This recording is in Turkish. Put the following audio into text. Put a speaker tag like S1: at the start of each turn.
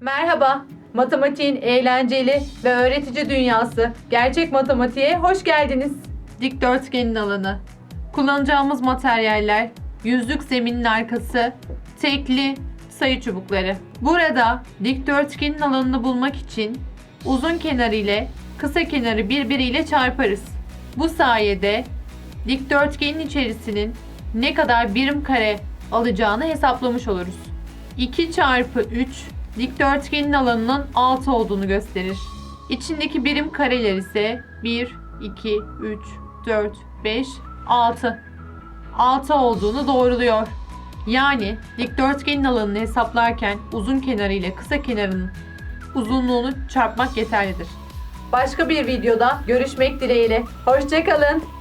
S1: Merhaba. Matematiğin eğlenceli ve öğretici dünyası. Gerçek matematiğe hoş geldiniz. Dikdörtgenin alanı. Kullanacağımız materyaller yüzlük zeminin arkası, tekli sayı çubukları. Burada dikdörtgenin alanını bulmak için uzun kenarı ile kısa kenarı birbiriyle çarparız. Bu sayede dikdörtgenin içerisinin ne kadar birim kare alacağını hesaplamış oluruz. 2 çarpı 3 dikdörtgenin alanının 6 olduğunu gösterir. İçindeki birim kareler ise 1, 2, 3, 4, 5, 6. 6 olduğunu doğruluyor. Yani dikdörtgenin alanını hesaplarken uzun kenarı ile kısa kenarının uzunluğunu çarpmak yeterlidir. Başka bir videoda görüşmek dileğiyle. Hoşçakalın.